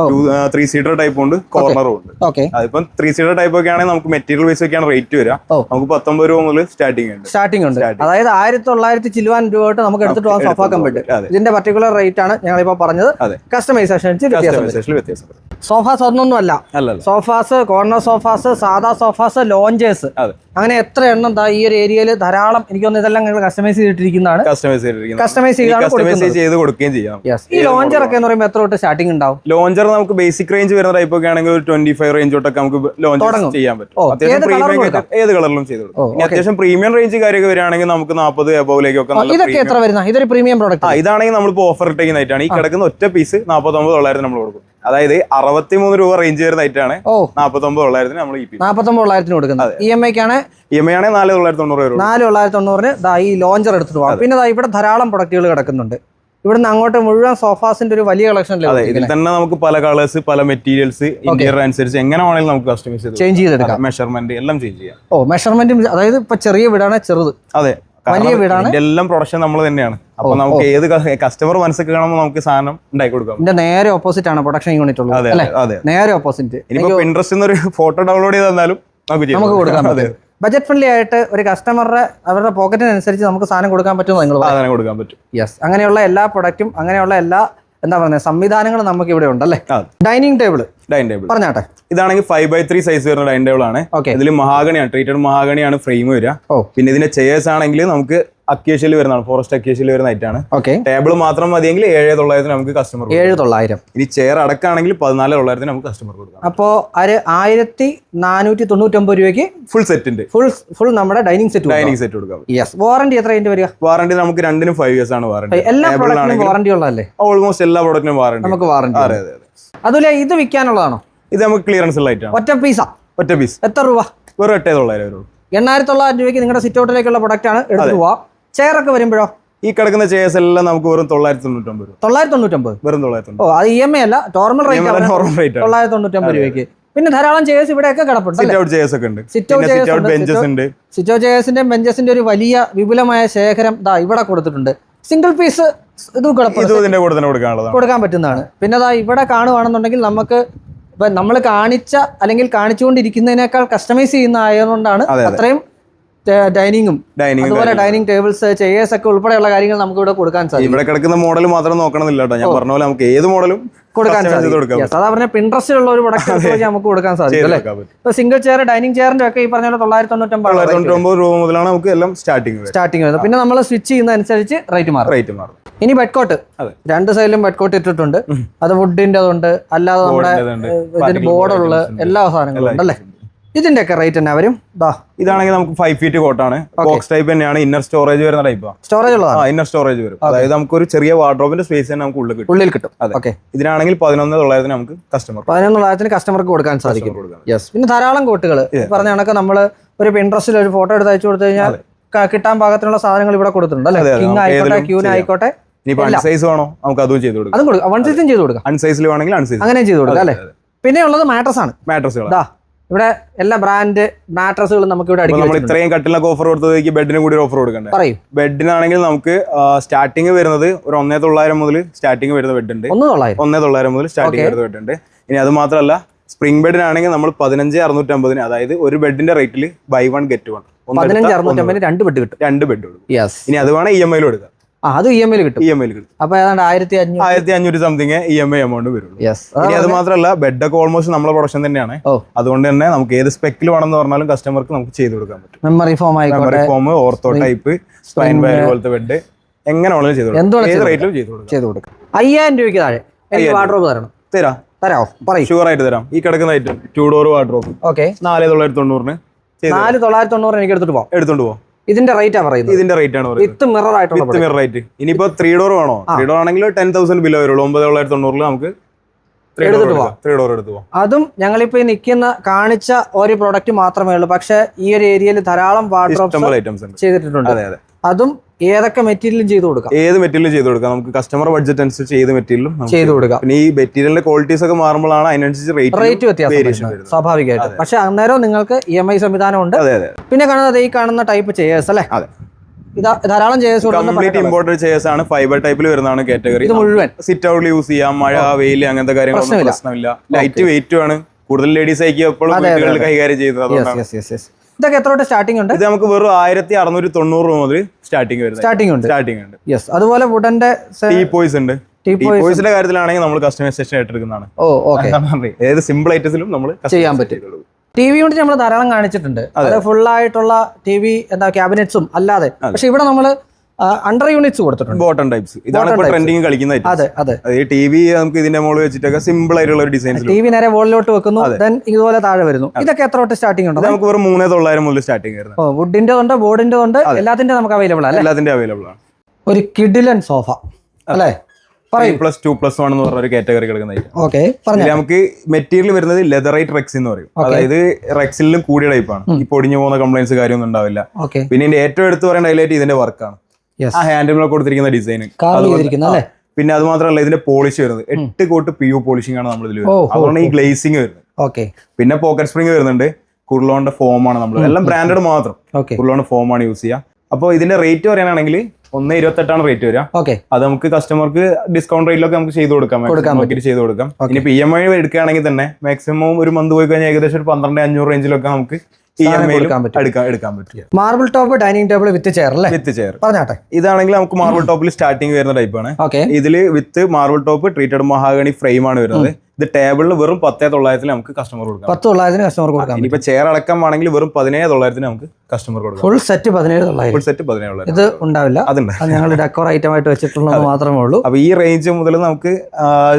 ത്രീ സീറ്റർ ടൈപ്പ് ഉണ്ട്. കോർണറും ഉണ്ട്. അതിപ്പം ത്രീ സീറ്റർ ടൈപ്പ് ഒക്കെ ആണെങ്കിൽ നമുക്ക് മെറ്റീരിയൽ വൈസ് ഒക്കെയാണ് റേറ്റ് വരിക. നമുക്ക് പത്തൊമ്പത് രൂപ മുതൽ സ്റ്റാർട്ടിംഗ് ഉണ്ട്. സ്റ്റാർട്ടിംഗ് ഉണ്ട്. അതായത് ആയിരത്തി തൊള്ളായിരത്തി ചില്ലുവാൻ രൂപ തൊട്ട് നമുക്ക് എടുത്തിട്ട് പോകാൻ സോഫ എടുത്തിട്ട് കംഫർട്ട് പോകാം. അതെ. ഇതിന്റെ പർട്ടിക്കുലർ റേറ്റ് ആണ് ഞങ്ങളിപ്പോ പറഞ്ഞത്. കസ്റ്റമൈസേഷൻ. സോഫാസ് ഒന്നൊന്നും അല്ല സോഫാസ് കോർണർ സോഫാസ് സാധാ സോഫാസ് ലോഞ്ചേഴ്സ് അങ്ങനെ എത്ര എണ്ണം ഈ ഒരു ഏരിയയിൽ ധാരാളം എനിക്ക് തോന്നുന്നു ഇതെല്ലാം ഞങ്ങൾ കസ്റ്റമൈസ് ചെയ്തിട്ടിരിക്കുന്നതാണ്. കസ്റ്റമൈസ് കസ്റ്റമൈസ് ചെയ്ത് കൊടുക്കുകയും ചെയ്യാം. ഈ ലോഞ്ചർ ഒക്കെ എന്ന് പറയുമ്പോൾ എത്ര തൊട്ട് സ്റ്റാർട്ടിംഗ് ഉണ്ടാവും? ലോഞ്ചർ നമുക്ക് ബേസിക് റേഞ്ച് വരുന്ന ടൈപ്പ് ഒക്കെ ആണെങ്കിൽ ഒരു ട്വന്റി ഫൈവ് റേഞ്ച് തൊട്ടൊക്കെ നമുക്ക് ലോഞ്ച് ചെയ്യാൻ പറ്റും. അത്യാവശ്യം ഏത് കളറിലും ചെയ്ത് കൊടുക്കും. അത്യാവശ്യം പ്രീമിയം റേഞ്ച് കാര്യമൊക്കെ വരികയാണെങ്കിൽ നമുക്ക് നാൽപ്പത് എബോവിലേക്കൊക്കെ ഇതൊക്കെ എത്ര വരുന്ന? ഇതൊരു പ്രീമിയം പ്രോഡക്റ്റ് ഇതാണെങ്കിൽ നമ്മളിപ്പോ ഓഫർ ഇട്ടേക്കുന്നതായിട്ടാണ്. ഈ കിടക്കുന്ന ഒറ്റ പീസ് നാൽപ്പത്തൊമ്പത് തൊള്ളായിരത്തി നമ്മൾ കൊടുക്കും. അതായത് അറുപത്തി മൂന്ന് രൂപ റേഞ്ച് വരുന്ന ഐറ്റാണ് ഓ. നാൽപ്പത്തൊമ്പത് തൊള്ളായിരത്തിന് നമ്മൾ ഈ പീസ് നാൽപ്പത്തൊമ്പത് തൊള്ളായിരത്തിന് കൊടുക്കുന്നത്. ഇ എം ഐക്കാണ് ഇ എം ഐ ആണെങ്കിൽ നാല് തൊള്ളായിരത്തി തൊണ്ണൂറ് രൂപ നാല് തൊള്ളായിരത്തി തൊണ്ണൂറിന് ദാ ഈ ലോഞ്ചർ എടുത്തിട്ട് പോകാം പിന്നെ ഇവിടെ ധാരാളം പ്രൊഡക്റ്റുകൾ കിടക്കുന്നുണ്ട്. ഇവിടുന്ന് അങ്ങോട്ട് മുഴുവൻ സോഫാസിന്റെ ഒരു വലിയ കളക്ഷൻ ഇതിൽ തന്നെ നമുക്ക് പല കളേഴ്സ് പല മെറ്റീരിയൽസ് ഇന്റീരിയർ അനുസരിച്ച് എങ്ങനെ വേണമെങ്കിലും നമുക്ക് കസ്റ്റമൈസ് ചെയ്ത് ചേഞ്ച് ചെയ്തെടുക്കാം. മെഷർമെന്റ് എല്ലാം ചേഞ്ച് ചെയ്യാം. ഓ മെഷർമെന്റും അതായത് ഇപ്പൊ ചെറിയ വീടാണ് ചെറുത്. അതെ. വലിയ വീടാണ്? എല്ലാം പ്രൊഡക്ഷൻ നമ്മൾ തന്നെയാണ്. അപ്പൊ നമുക്ക് ഏത് കസ്റ്റമർ മനസ്സിൽ കാണുമ്പോൾ നമുക്ക് സാധനം ഉണ്ടാക്കി കൊടുക്കാം. ഇതിന്റെ നേരെ ഓപ്പോസിറ്റ് ആണ് പ്രൊഡക്ഷൻ യൂണിറ്റ് ഉള്ളത് അതെ അതെ നേരെ ഓപ്പോസിറ്റ് ഇനിയിപ്പോ പിൻട്രസ്റ്റ് ഒരു ഫോട്ടോ ഡൗൺലോഡ് ചെയ്ത് തന്നാലും നമുക്ക് കൊടുക്കാൻ അതെ. ബജറ്റ് ഫ്രണ്ട്ലി ആയിട്ട് ഒരു കസ്റ്റമറുടെ അവരുടെ പോക്കറ്റിനനുസരിച്ച് നമുക്ക് സാധനം കൊടുക്കാൻ പറ്റുമോ നിങ്ങൾ സാധനം കൊടുക്കാൻ പറ്റും. യെസ് അങ്ങനെയുള്ള എല്ലാ പ്രൊഡക്റ്റും അങ്ങനെയുള്ള എല്ലാ എന്താ പറയുക സംവിധാനങ്ങൾ നമുക്ക് ഇവിടെ ഉണ്ടല്ലേ? ഡൈനിങ് ടേബിൾ ഡൈനിങ് ടേബിൾ പറഞ്ഞാട്ടെ. ഇതാണെങ്കിൽ ഫൈവ് ബൈ ത്രീ സൈസ് വരുന്ന ഡൈനിങ് ടേബിൾ ആണ്. ഓക്കെ ഇതിൽ മഹാഗണിയാണ് ട്രീറ്റഡ് മഹാഗണിയാണ് ഫ്രെയിം വരിക. ഓ. പിന്നെ ഇതിന്റെ ചെയേഴ്സ് ആണെങ്കിൽ നമുക്ക് അക്യേഷ്യയിൽ വരുന്നതാണ്. ഫോറസ്റ്റ് അക്യേഷ്യയിൽ വരുന്ന ഐറ്റാണ് ഓക്കെ ടേബിൾ മാത്രം മതിയെങ്കിൽ ഏഴ് തൊള്ളായിരത്തിന് നമുക്ക് കസ്റ്റമർ ഏഴ് തൊള്ളായിരം. ഇനി ചെയർ അടക്കാണെങ്കിൽ പതിനാല് തൊള്ളായിരത്തിന് നമുക്ക് കസ്റ്റമർ കൊടുക്കാം. അപ്പോൾ ഒരു ആയിരത്തി നാനൂറ്റി തൊണ്ണൂറ്റൊമ്പത് രൂപയ്ക്ക് ഫുൾ സെറ്റിന്റെ ഫുൾ ഫുൾ നമ്മുടെ ഡൈനിങ് സെറ്റ് ഡൈനിങ് സെറ്റ് കൊടുക്കാം. യെസ് വാറണ്ടി എത്ര അതിന്റെ വരിക? വാറണ്ടി നമുക്ക് രണ്ടിനും ഫൈവ് ഇയേഴ്സ് ആണ് വാറണ്ടി എല്ലാ പ്രോഡക്റ്റിനും വാറണ്ടി ഉള്ളതല്ലേ? ഓൾമോസ്റ്റ് എല്ലാ പ്രോഡക്റ്റിനും വാറണ്ടി നമുക്ക് വാറണ്ടി അതെ അതെ അതെ അതുപോലെ ഇത് വിൽക്കാനുള്ളതാണോ? ഇത് നമുക്ക് ക്ലിയറൻസ് ഐറ്റാണ് ഒറ്റ പീസാ ഒറ്റ പീസ് എത്ര രൂപ? വെറും എട്ടേ തൊള്ളായിരം രൂപ. എണ്ണായിരത്തി തൊള്ളായിരം രൂപയ്ക്ക് നിങ്ങളുടെ സിറ്റ് ഔട്ടിലേക്കുള്ള പ്രൊഡക്റ്റ് ആണ്. എടുത്തു പോവാം. ചെയർ ഒക്കെ വരുമ്പോഴോ? ഈ കിടക്കുന്ന ചെയർസ് എല്ലാം നമുക്ക് വെറും തൊള്ളായിരത്തി തൊണ്ണൂറ്റൊമ്പത് രൂപ. തൊള്ളായിരത്തി തൊണ്ണൂറ്റൊമ്പത് വെറും തൊള്ളായിരത്തി ഓ അത് ഇ എം ഐ അല്ല നോർമൽ റേറ്റ് നോർമൽ റേറ്റ് തൊള്ളായിരത്തി തൊണ്ണൂറ്റൊമ്പത് രൂപയ്ക്ക്. പിന്നെ ധാരാളം ചെയേഴ്സ് ഇവിടെയൊക്കെ കിടപ്പുണ്ട് സിറ്റ് ഔട്ട് ചെയർസ് ഒക്കെ ഉണ്ട്. Sit out പിന്നെ chairs സിറ്റ് ഔട്ട് ഉണ്ട്, ബെഞ്ചസ് ഉണ്ട്. സിറ്റ് ഔട്ട് സിറ്റോ ചെയേഴ്സിന്റെ ബെഞ്ചസിന്റെ ഒരു വലിയ വിപുലമായ ശേഖരം ദാ ഇവിടെ കൊടുത്തിട്ടുണ്ട്. സിംഗിൾ പീസ് ഇത് കൊടുക്കാൻ പറ്റുന്നതാണ്. പിന്നെ ദാ ഇവിടെ കാണുവാണെന്നുണ്ടെങ്കിൽ നമുക്ക് ഇപ്പൊ നമ്മൾ കാണിച്ച അല്ലെങ്കിൽ കാണിച്ചുകൊണ്ടിരിക്കുന്നതിനേക്കാൾ കസ്റ്റമൈസ് ചെയ്യുന്ന ആയതുകൊണ്ടാണ് അതെ, അതെ. അത്രയും ഡൈനിങ്ങും. ഡൈനിങ് അതുപോലെ ഡൈനിങ് ടേബിൾസ് ചെയേഴ്സ് ഒക്കെ ഉൾപ്പെടെയുള്ള കാര്യങ്ങൾ നമുക്ക് ഇവിടെ കൊടുക്കാൻ സാധിക്കും. ഇവിടെ കിടക്കുന്ന മോഡൽ മാത്രം നോക്കണമെന്നില്ല കേട്ടോ. ഞാൻ പറഞ്ഞ പോലെ നമുക്ക് ഏത് മോഡലും കൊടുക്കാൻ സാധിക്കും. അതാ പറഞ്ഞ പിൻട്രസ്റ്റിലുള്ള ഒരു പ്രൊഡക്റ്റ് നമുക്ക് കൊടുക്കാൻ സാധിക്കും അല്ലേ? ഇപ്പൊ സിംഗിൾ ചെയർ ഡൈനിങ് ചെയറിന്റെ ഒക്കെ ഈ പറഞ്ഞ തൊള്ളായിരത്തി തൊണ്ണൂറ്റൊമ്പത് രൂപ മുതലാണ് നമുക്ക് എല്ലാം സ്റ്റാർട്ടിംഗ് സ്റ്റാർട്ടിംഗ് വരുന്നത്. പിന്നെ നമ്മൾ സ്വിച്ച് ചെയ്യുന്ന അനുസരിച്ച് റേറ്റ് മാറും. റേറ്റ് മാറും. ഇനി ബെഡ്കോട്ട്. രണ്ട് സൈഡിലും ബെഡ്കോട്ട് ഇട്ടിട്ടുണ്ട്. അത് വുഡിന്റെ അതുണ്ട്. അല്ലാതെ നമ്മുടെ ഇതിന് ബോർഡുള്ള എല്ലാ സാധനങ്ങളും ഉണ്ട് അല്ലേ? ഇതിന്റെ ഒക്കെ റേറ്റ് തന്നെ വരും. ഇതാണെങ്കിൽ നമുക്ക് ഫൈവ് ഫീറ്റ് കോട്ടാണ് ബോക്സ് ടൈപ്പ് തന്നെയാണ്. ഇന്നർ സ്റ്റോറേജ് വരുന്ന ടൈപ്പ് സ്റ്റോറേജ് ഇന്നർ സ്റ്റോറേജ് വരും. അതായത് നമുക്ക് ഒരു ചെറിയ വാർഡ്രോബിന്റെ സ്പേസ് തന്നെ നമുക്ക് ഉള്ളിൽ കിട്ടും. ഉള്ളിൽ കിട്ടും. ഓക്കെ ഇതിനാണെങ്കിൽ പതിനൊന്ന് തൊള്ളായിരത്തിന് നമുക്ക് കസ്റ്റമർ പതിനൊന്ന് തൊള്ളായിരത്തിന് കസ്റ്റമർക്ക് കൊടുക്കാൻ സാധിക്കും. യെസ് പിന്നെ ധാരാളം കോട്ടുകൾ പറഞ്ഞ കണക്ക് നമ്മൾ ഒരു പിൻട്രസ്റ്റിൽ ഒരു ഫോട്ടോ എടുത്ത് അയച്ചു കൊടുത്തു കഴിഞ്ഞാൽ കിട്ടാൻ പാകത്തിനുള്ള സാധനങ്ങൾ ഇവിടെ കൊടുത്തിട്ടുണ്ട് അല്ലെ. കിങ് ആയിക്കോട്ടെ ക്യൂൻ. ആയിക്കോട്ടെ ഇനിയിപ്പോൾ അൺസൈസ് വേണോ? നമുക്ക് അതും ചെയ്ത് കൊടുക്കാം. അതും കൊടുക്കാം. വൺ സൈസും ചെയ്ത് കൊടുക്കാം. അൺസൈസിൽ വേണമെങ്കിൽ അൺസൈസ് അങ്ങനെ ചെയ്ത് കൊടുക്കാം അല്ലേ? പിന്നെ ഉള്ളത് മാട്രസ് ആണ്. മാട്രസുകൾ ഇതാ ഇവിടെ എല്ലാ ബ്രാൻഡ് മാട്രസുകളും നമുക്ക് ഇവിടെ നമ്മൾ ഇത്രയും കട്ടിലൊക്കെ ഓഫർ കൊടുത്തതേക്ക് ബെഡിന് കൂടി ഓഫർ കൊടുക്കണ്ടേ? പറയും. ബെഡിനാണെങ്കിൽ നമുക്ക് സ്റ്റാർട്ടിങ് വരുന്നത് ഒരു ഒന്നേ തൊള്ളായിരം മുതൽ സ്റ്റാർട്ടിങ് വരുന്ന ബെഡ് ഉണ്ട്. ഒന്ന് തൊള്ളായിരം? മുതൽ സ്റ്റാർട്ടിങ് വരുന്ന ബെഡ് ഉണ്ട്. ഇനി അത് മാത്രമല്ല സ്പ്രിംഗ് ബെഡിനാണെങ്കിൽ നമ്മൾ പതിനഞ്ച് അറുന്നൂറ്റമ്പതിന് അതായത് ഒരു ബെഡിന്റെ റേറ്റിൽ ബൈ വൺ ഗെറ്റ് വൺ പതിനഞ്ച് അറുന്നൂറ്റമ്പതിന് രണ്ട് ബെഡ് കിട്ടും. രണ്ട് ബെഡ് കൊടുക്കും ഇനി അത് വേണം ഇ എം ഐയിലും എടുക്കാം. അത് ഇ എം ഐ കിട്ടും. ഇ എം ഐ കിട്ടും. അപ്പൊ ഏതാണ്ട് ആയിരത്തി അഞ്ഞൂറ് ആയിരത്തി അഞ്ഞൂറ് something E M I amount വരുള്ളൂ. ഇനി അത് മാത്രമല്ല ബെഡ് ഒക്കെ ഓൾമോസ്റ്റ് നമ്മളെ പ്രൊഡക്ഷൻ തന്നെയാണ്. അതുകൊണ്ട് തന്നെ നമുക്ക് ഏത് സ്പെക്കിൽ വേണമെന്ന് പറഞ്ഞാലും കസ്റ്റമർക്ക് നമുക്ക് ചെയ്ത് കൊടുക്കാൻ പറ്റും. Memory foam memory foam ortho type spine wire പോലത്തെ ബെഡ് എങ്ങനെ വേണമെങ്കിലും ചെയ്ത് കൊടുക്കും. ഏത് റേറ്റിലും ചെയ്ത് കൊടുക്കാം. ചെയ്ത് കൊടുക്കാം. അയ്യായിരം രൂപയ്ക്ക് താഴെ. വാർഡ്രോബ് തരണം. തരാം. തരാമോ പറയും. ഷുവർ ആയിട്ട് തരാം. ഈ കിടക്കുന്ന item two door wardrobe okay നാല് തൊള്ളായിരത്തി തൊണ്ണൂറിന് നാല് തൊള്ളായിരത്തി തൊണ്ണൂറിന് എനിക്ക് എടുത്തിട്ട് പോവാം. എടുത്തോണ്ട് പോവാം. ഇതിന്റെ റേറ്റാ പറയുന്നത്. ഇതിന്റെ റേറ്റ് ആണ് വിത്ത് മിറർ ആയിട്ടുള്ള വിത്ത് മിറർ റേറ്റ് ഇനിയിപ്പോ ത്രീ ഡോർ വേണോ? ത്രീ ഡോർ ആണെങ്കിൽ ടെൻ തൗസൻഡ് ബിലോ വരുള്ളൂ. ഒമ്പത് തൊള്ളായിരത്തി തൊണ്ണൂറിൽ നമുക്ക് എടുത്തിട്ട് പോവാം. അതും ഞങ്ങളിപ്പോ ഈ നിൽക്കുന്ന കാണിച്ച ഒരു പ്രോഡക്റ്റ് മാത്രമേ ഉള്ളൂ. പക്ഷെ ഈ ഒരു ഏരിയയിൽ ധാരാളം വാട്ടർ ചെയ്തിട്ടുണ്ട്. അതും ഏതൊക്കെ മെറ്റീരിയലും ചെയ്തു കൊടുക്കാം. ഏത് മെറ്റീരിയലും ചെയ്ത് കൊടുക്കാം. നമുക്ക് കസ്റ്റമർ ബഡ്ജറ്റ് അനുസരിച്ച് ഏത് മെറ്റീരിയലും ചെയ്തു കൊടുക്കാം. പിന്നെ ഈ മെറ്റീരിയലിന്റെ ക്വാളിറ്റീസ് ഒക്കെ മാറുമ്പോഴാണ് അതിനനുസരിച്ച് റേറ്റ് റേറ്റ് വ്യത്യാസം സ്വാഭാവികമായിട്ട്. പക്ഷെ അന്നേരം നിങ്ങൾക്ക് ഇ എം ഐ സംവിധാനം ഉണ്ട്. അതെ അതെ. പിന്നെ കാണുന്നത് ഈ കാണുന്ന ടൈപ്പ് ചെയ്യേഴ്സ് അല്ലേ? ധാരാളം കംപ്ലീറ്റ് ഇമ്പോർട്ടഡ് ചെയേഴ്സ് ആണ് ഫൈബർ ടൈപ്പിൽ വരുന്നതാണ് കാറ്റഗറി ഇത് മുഴുവൻ. സിറ്റ് ഔട്ടിൽ യൂസ് ചെയ്യാം മഴ വെയിൽ അങ്ങനത്തെ കാര്യങ്ങളൊന്നും പ്രശ്നമില്ല. ലൈറ്റ് വെയിറ്റും ആണ്. കൂടുതൽ ലേഡീസ് ആയിരിക്കും എപ്പോഴും വീടുകളിൽ കൈകാര്യം ചെയ്യുന്നത് അതുകൊണ്ടാണ്. ഇതൊക്കെ എത്ര തൊട്ട് സ്റ്റാർട്ടിംഗ് ഉണ്ട്? ഇത് നമുക്ക് വെറും ആയിരത്തി അറുന്നൂറ്റി തൊണ്ണൂറ് രൂപ മുതൽ സ്റ്റാർട്ടിംഗ് വരുന്നത്. സ്റ്റാർട്ടിംഗ് ഉണ്ട്. സ്റ്റാർട്ടിംഗ് ഉണ്ട്. യെസ് അതുപോലെ വുഡന്റെ ടീ പോയ്സ് ഉണ്ട്. ടീ പോയ്സിന്റെ കാര്യത്തിലാണെങ്കിൽ നമ്മൾ കസ്റ്റമൈസേഷൻ ആയിട്ട് എടുക്കുന്നതാണ് ഓ ഓക്കെ ഏത് സിമ്പിൾ ഐറ്റംസിലും നമ്മൾ ചെയ്യാൻ പറ്റുള്ളൂ ടി വി യൂണിറ്റ് നമ്മൾ ധാരാളം കാണിച്ചിട്ടുണ്ട്. അത്. ഫുൾ ആയിട്ടുള്ള ടി വി എന്താ ക്യാബിനറ്റ്സും അല്ലാതെ. പക്ഷെ ഇവിടെ നമ്മൾ അണ്ടർ യൂണിറ്റ്സ് കൊടുത്തിട്ടുണ്ട്. ബോട്ടൺ ടൈപ്സ് ഇതാണ് ഇപ്പോൾ ട്രെൻഡിങ് കളിക്കുന്ന അതെ അതെ. ഈ ടി വി നമുക്ക് ഇതിന്റെ മുകളിൽ വെച്ചിട്ടൊക്കെ സിമ്പിൾ ആയിട്ടുള്ള ഒരു ഡിസൈൻ ടി വി നേരെ വോളിലോട്ട് വെക്കുന്നു ദെൻ ഇതുപോലെ താഴെ വരുന്നു. ഇതൊക്കെ എത്ര തൊട്ട് സ്റ്റാർട്ടിംഗ് ഉണ്ട് നമുക്ക് വെറും മൂന്നേ തൊള്ളായിരം മുതൽ സ്റ്റാർട്ടിങ് വരുന്നത് വുഡിന്റെ ഉണ്ട് ബോർഡിന്റെ ഉണ്ട് എല്ലാത്തിന്റെ നമുക്ക് അവൈലബിൾ അല്ലേ? എല്ലാത്തിന്റെ അവൈലബിൾ ആണ്. ഒരു കിഡിലൻ സോഫ അല്ലേ? പ്ലസ് ടു പ്ലസ് വൺ എന്ന് പറഞ്ഞ ഒരു കാറ്റഗറി കിടക്കുന്ന നമുക്ക് മെറ്റീരിയൽ വരുന്നത് ലെതറൈറ്റ് റെക്സ് എന്ന് പറയും. അതായത് റെക്സിലും കൂടിയ ടൈപ്പാണ് ഈ പൊടിഞ്ഞു പോകുന്ന കംപ്ലൈൻസ് കാര്യമൊന്നും ഉണ്ടാവില്ല. പിന്നെ ഇതിന്റെ ഏറ്റവും എടുത്ത് പറയേണ്ട ഹൈലൈറ്റ് ഇതിന്റെ വർക്കാണ് ആ ഹാൻഡിൽ കൊടുത്തിരിക്കുന്ന ഡിസൈൻ പിന്നെ അത് മാത്രമല്ല ഇതിന്റെ പോളിഷ് വരുന്നത്. എട്ട് കോട്ട് പി യു പോളിഷിംഗ് ആണ് നമ്മൾ ഇതിൽ വരുന്നത് അതുകൊണ്ട് ഈ ഗ്ലേസിംഗ് വരുന്നത്. ഓക്കെ പിന്നെ പോക്കറ്റ് സ്പ്രിംഗ് വരുന്നുണ്ട്. കുർലോണിന്റെ ഫോം ആണ് നമ്മൾ എല്ലാം ബ്രാൻഡഡ് മാത്രം. ഓക്കെ ഫോം ആണ് യൂസ് ചെയ്യുക. അപ്പോൾ ഇതിന്റെ റേറ്റ് പറയാനാണെങ്കിൽ ഒന്ന് ഇരുപത്തെട്ടാണ് റേറ്റ് വരിക. ഓക്കെ അത് നമുക്ക് കസ്റ്റമർക്ക് ഡിസ്കൗണ്ട് റേറ്റിലൊക്കെ നമുക്ക് ചെയ്ത് കൊടുക്കാം. മാർക്കറ്റ് ചെയ്തു ചെയ്ത് കൊടുക്കാം. പിന്നെ പി എം ഐ എടുക്കുകയാണെങ്കിൽ തന്നെ മാക്സിമം ഒരു മന്ത് പോയി കഴിഞ്ഞാൽ ഏകദേശം ഒരു പന്ത്രണ്ട് അഞ്ഞൂറ് റേഞ്ചിലൊക്കെ നമുക്ക് എടുക്കാൻ പറ്റും. Marble top dining table with chair അല്ലേ? വിത്ത് ചെയർ പറഞ്ഞാട്ടെ. ഇതാണെങ്കിൽ നമുക്ക് മാർബിൾ ടോപ്പിൽ സ്റ്റാർട്ടിംഗ് വരുന്ന ടൈപ്പാണ് ഓക്കെ ഇതിൽ with marble top treated mahogany frame ആണ് വരുന്നത്. ഇത് ടേബിളിൽ വെറും പത്തേ തൊള്ളായിരത്തിൽ നമുക്ക് കസ്റ്റമർ കൊടുക്കാം. പത്ത് തൊള്ളായിരത്തിന് കസ്റ്റമർ കൊടുക്കാം ഇപ്പൊ ചെയർ അടക്കം ആണെങ്കിൽ വെറും പതിനേഴ് തൊള്ളായിരത്തിന് നമുക്ക് കസ്റ്റമർ കൊടുക്കാം. ഫുൾ സെറ്റ് പതിനേഴ് തൊള്ളായിരം. ഫുൾ സെറ്റ് പതിനേഴ് ഇത് ഉണ്ടാവില്ല. അതുണ്ട്. അത് ഞങ്ങൾ ഡെക്കോർ ഐറ്റം ആയിട്ട് വെച്ചിട്ടുള്ളത് മാത്രമേ ഉള്ളൂ. അപ്പൊ ഈ റേഞ്ച് മുതൽ നമുക്ക്